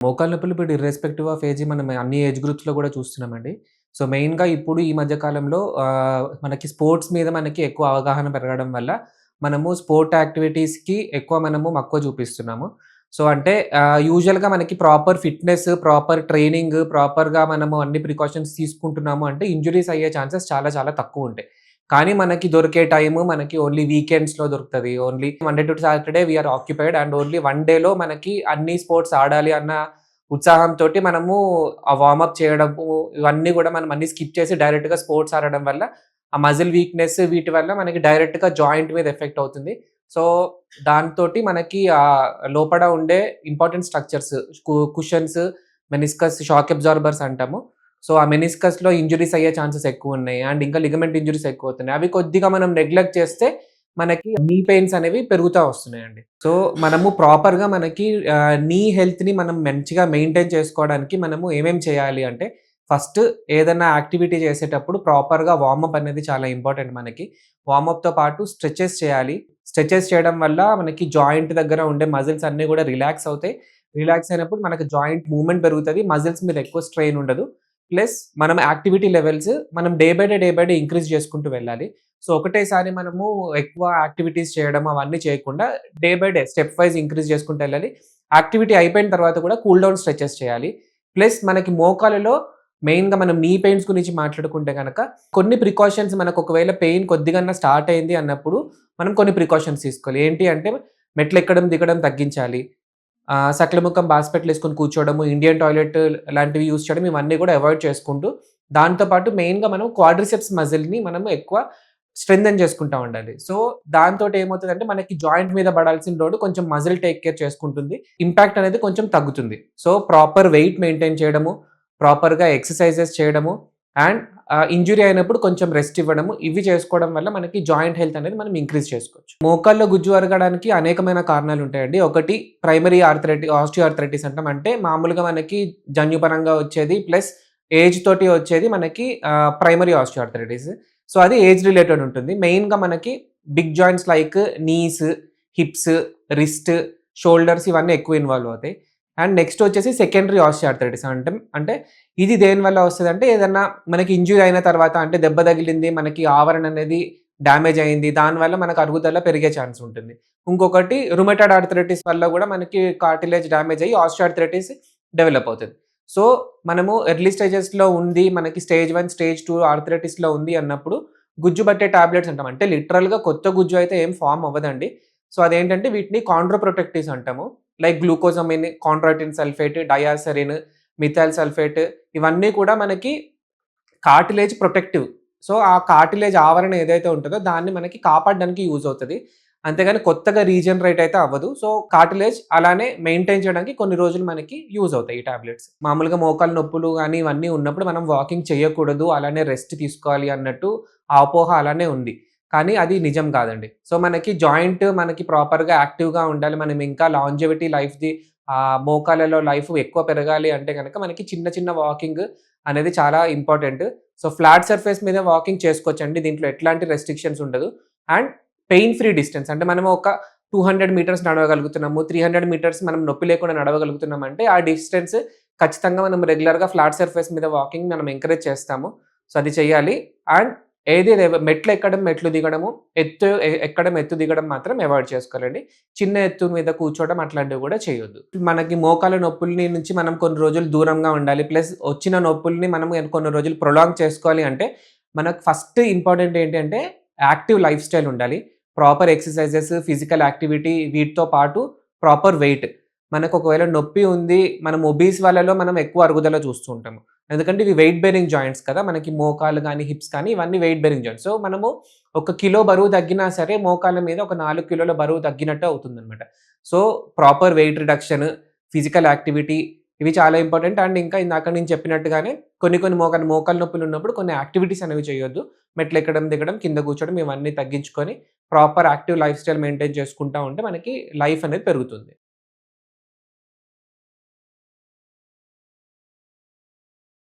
మోకాళ్ళ నొప్పులు ఇప్పుడు ఇర్రెస్పెక్టివ్ ఆఫ్ ఏజ్ మనం అన్ని ఏజ్ గ్రూప్స్‌లో కూడా చూస్తున్నామండి. సో, మెయిన్‌గా ఇప్పుడు ఈ మధ్య కాలంలో మనకి స్పోర్ట్స్ మీద మనకి ఎక్కువ అవగాహన పెరగడం వల్ల, మనము స్పోర్ట్ యాక్టివిటీస్‌కి ఎక్కువ మనము మక్కువ చూపిస్తున్నాము. సో, అంటే యూజువల్‌గా మనకి ప్రాపర్ ఫిట్‌నెస్, ప్రాపర్ ట్రైనింగ్, ప్రాపర్‌గా మనము అన్ని ప్రికాషన్స్ తీసుకుంటున్నాము అంటే ఇంజురీస్ అయ్యే ఛాన్సెస్ చాలా చాలా తక్కువ ఉంటాయి కానీ మనకి దొరికే టైము మనకి ఓన్లీ వీకెండ్స్‌లో దొరుకుతుంది only Monday to Saturday we are occupied and only one డేలో మనకి అన్ని స్పోర్ట్స్ ఆడాలి అన్న ఉత్సాహంతో మనము ఆ వార్మప్ చేయడము ఇవన్నీ కూడా మనం అన్ని స్కిప్ చేసి డైరెక్ట్‌గా స్పోర్ట్స్ ఆడడం వల్ల ఆ మజిల్ వీక్‌నెస్ వీటి వల్ల మనకి డైరెక్ట్‌గా జాయింట్ మీద ఎఫెక్ట్ అవుతుంది. సో, దాంతోటి మనకి ఆ లోపల ఉండే ఇంపార్టెంట్ స్ట్రక్చర్స్కు కుషన్స్, మెనిస్కస్, షాక్ అబ్జార్బర్స్ అంటాము. సో, ఆ మెనిస్కస్‌లో ఇంజురీస్ అయ్యే ఛాన్సెస్ ఎక్కువ ఉన్నాయి అండ్ ఇంకా లిగమెంట్ ఇంజురీస్ ఎక్కువ అవుతున్నాయి అవి కొద్దిగా మనం నెగ్లెక్ట్ చేస్తే మనకి నీ పెయిన్స్ అనేవి పెరుగుతూ వస్తున్నాయండి. సో, మనము ప్రాపర్‌గా మనకి నీ హెల్త్‌ని మనం మంచిగా మెయింటైన్ చేసుకోవడానికి మనము ఏమేం చేయాలి అంటే, ఫస్ట్ ఏదైనా యాక్టివిటీ చేసేటప్పుడు ప్రాపర్‌గా వార్మప్ అనేది చాలా ఇంపార్టెంట్ మనకి. వార్మప్‌తో పాటు స్ట్రెచెస్ చేయాలి. స్ట్రెచెస్ చేయడం వల్ల మనకి జాయింట్ దగ్గర ఉండే మజిల్స్ అన్నీ కూడా రిలాక్స్ అవుతాయి. రిలాక్స్ అయినప్పుడు మనకి జాయింట్ మూమెంట్ పెరుగుతుంది మజిల్స్ మీద ఎక్కువ స్ట్రెయిన్ ఉండదు. ప్లస్ మనం యాక్టివిటీ లెవెల్స్ మనం day by day, day by day increase చేసుకుంటూ వెళ్ళాలి. సో, ఒకటేసారి మనము ఎక్కువ యాక్టివిటీస్ చేయడం అవన్నీ చేయకుండా day by day step wise increase చేసుకుంటూ వెళ్ళాలి. యాక్టివిటీ అయిపోయిన తర్వాత కూడా కూల్ డౌన్ స్ట్రెచెస్ చేయాలి. ప్లస్ మనకి మోకాలలో మెయిన్‌గా మనం నీ పెయిన్స్ గురించి మాట్లాడుకుంటే కనుక కొన్ని ప్రికాషన్స్ మనకు ఒకవేళ పెయిన్ కొద్దిగా స్టార్ట్ అయింది అన్నప్పుడు మనం కొన్ని ప్రికాషన్స్ తీసుకోవాలి. ఏంటి అంటే మెట్లు ఎక్కడం దిగడం తగ్గించాలి. సకలముఖం బాస్పెట్లు వేసుకొని కూర్చోవడము, ఇండియన్ టాయిలెట్ లాంటివి యూజ్ చేయడం ఇవన్నీ కూడా అవాయిడ్ చేసుకుంటూ, దాంతో పాటు మెయిన్‌గా మనం క్వాడ్రిసెప్స్ మజిల్‌ని మనం ఎక్కువ స్ట్రెంగ్ చేసుకుంటా ఉండాలి. సో, దాంతోటి ఏమవుతుందంటే మనకి జాయింట్ మీద పడాల్సిన లోడ్ కొంచెం మజిల్ టేక్ కేర్ చేసుకుంటుంది. ఇంపాక్ట్ అనేది కొంచెం తగ్గుతుంది. సో, ప్రాపర్ వెయిట్ మెయింటైన్ చేయడము, ప్రాపర్‌గా ఎక్సర్‌సైజెస్ చేయడము అండ్ ఇంజురీ అయినప్పుడు కొంచెం రెస్ట్ ఇవ్వడము. ఇవి చేసుకోవడం వల్ల మనకి జాయింట్ హెల్త్ అనేది మనం ఇంక్రీజ్ చేసుకోవచ్చు. మోకాళ్ళలో గుజ్జు అరగడానికి అనేకమైన కారణాలు ఉంటాయండి ఒకటి ప్రైమరీ ఆర్థరైటి ఆస్టియో ఆర్థరైటిస్ అంటాం. అంటే మామూలుగా మనకి జన్యుపరంగా వచ్చేది ప్లస్ ఏజ్ తోటి వచ్చేది మనకి ప్రైమరీ ఆస్టియో ఆర్థరైటిస్. సో, అది ఏజ్ రిలేటెడ్ ఉంటుంది. మెయిన్‌గా మనకి big joints like knees, hips, wrist, shoulders ఇవన్నీ ఎక్కువ ఇన్వాల్వ్ అవుతాయి. అండ్ నెక్స్ట్ వచ్చేసి సెకండరీ ఆస్టియో ఆర్థరైటిస్ అంటే అంటే ఇది దేనివల్ల వస్తదంటే ఏదన్నా మనకి ఇంజురీ అయిన తర్వాత అంటే దెబ్బ తగిలింది, మనకి ఆవరణ అనేది డ్యామేజ్ అయింది. దానివల్ల మనకు అరుగుదల పెరిగే ఛాన్స్ ఉంటుంది. ఇంకొకటి రుమటాయిడ్ ఆర్థరైటిస్ వల్ల కూడా మనకి కార్టిలేజ్ డ్యామేజ్ అయ్యి ఆస్టియో డెవలప్ అవుతుంది సో, మనము ఎర్లీ స్టేజెస్‌లో ఉంది. మనకి స్టేజ్ వన్ స్టేజ్ టూ ఆర్థరైటిస్‌లో ఉంది అన్నప్పుడు గుజ్జు పట్టే టాబ్లెట్స్ అంటాం. అంటే లిటరల్‌గా కొత్త గుజ్జు అయితే ఏం ఫామ్ అవ్వదండి. సో, అదేంటంటే వీటిని కాండ్రోప్రొటెక్టివ్స్ అంటాము. Like glucosamine, chondroitin sulphate, diacerein, methyl sulphate ఇవన్నీ కూడా మనకి కార్టిలేజ్ ప్రొటెక్టివ్. సో, ఆ కార్టిలేజ్ ఆవరణ ఏదైతే ఉంటుందో దాన్ని మనకి కాపాడడానికి యూజ్ అవుతుంది అంతేగాని కొత్తగా రీజనరేట్ అయితే అవ్వదు. సో, కార్టిలేజ్ అలానే మెయింటైన్ చేయడానికి కొన్ని రోజులు మనకి యూజ్ అవుతాయి ఈ టాబ్లెట్స్. మామూలుగా మోకాళ్ళ నొప్పులు కానీ ఇవన్నీ ఉన్నప్పుడు మనం వాకింగ్ చేయకూడదు. అలానే రెస్ట్ తీసుకోవాలి అన్నట్టు ఆపోహ అపోహ అలానే ఉంది. కానీ అది నిజం కాదండి. సో, మనకి జాయింట్ మనకి ప్రాపర్‌గా యాక్టివ్‌గా ఉండాలి. మనం ఇంకా లాంజెవిటీ లైఫ్‌ది ఆ మోకాలలో లైఫ్ ఎక్కువ పెరగాలి అంటే కనుక మనకి చిన్న చిన్న వాకింగ్ అనేది చాలా ఇంపార్టెంట్. సో, ఫ్లాట్ సర్ఫేస్ మీద వాకింగ్ చేసుకోవచ్చండి. దీంట్లో ఎట్లాంటి రెస్ట్రిక్షన్స్ ఉండదు. అండ్ పెయిన్ ఫ్రీ డిస్టెన్స్ అంటే మనం ఒక 200 మీటర్స్ నడవగలుగుతున్నాము. 300 మీటర్స్ మనం నొప్పి లేకుండా నడవగలుగుతున్నాం అంటే ఆ డిస్టెన్స్ ఖచ్చితంగా మనం రెగ్యులర్‌గా ఫ్లాట్ సర్ఫేస్ మీద వాకింగ్ మనం ఎంకరేజ్ చేస్తాము. సో, అది చేయాలి. అండ్ ఏది మెట్లు ఎక్కడం, మెట్లు దిగడము, ఎత్తు ఎక్కడం, ఎత్తు దిగడం మాత్రం అవాయిడ్ చేసుకోవాలండి. చిన్న ఎత్తు మీద కూర్చోవడం అట్లాంటివి కూడా చేయొద్దు. మనకి మోకాల నొప్పుల్ని నుంచి మనం కొన్ని రోజులు దూరంగా ఉండాలి. ప్లస్ వచ్చిన నొప్పుల్ని మనం కొన్ని రోజులు ప్రొలాంగ్ చేసుకోవాలి అంటే మనకు ఫస్ట్ ఇంపార్టెంట్ ఏంటి అంటే యాక్టివ్ లైఫ్ స్టైల్ ఉండాలి. ప్రాపర్ ఎక్సర్‌సైజెస్, ఫిజికల్ యాక్టివిటీ వీటితో పాటు ప్రాపర్ వెయిట్. మనకు ఒకవేళ నొప్పి ఉంది. మనం ఒబీస్ వాళ్ళలో మనం ఎక్కువ అరుగుదల చూస్తూ ఉంటాము. ఎందుకంటే ఇవి వెయిట్ బేరింగ్ జాయింట్స్ కదా! మనకి మోకాలు కానీ హిప్స్ కానీ ఇవన్నీ వెయిట్ బేరింగ్ జాయింట్స్. సో, మనము ఒక కిలో బరువు తగ్గినా సరే మోకాళ్ళ మీద ఒక నాలుగు కిలోల బరువు తగ్గినట్టు అవుతుందన్నమాట. So, proper weight reduction, physical activity ఇవి చాలా ఇంపార్టెంట్. అండ్ ఇంకా ఇందాక నేను చెప్పినట్టుగానే కొన్ని కొన్ని మోకాలు మోకాలు నొప్పులు ఉన్నప్పుడు కొన్ని యాక్టివిటీస్ అనేవి చేయొద్దు. మెట్లు ఎక్కడం దిగడం, కింద కూర్చోడం ఇవన్నీ తగ్గించుకొని proper active lifestyle maintain చేసుకుంటా ఉంటే మనకి లైఫ్ అనేది పెరుగుతుంది.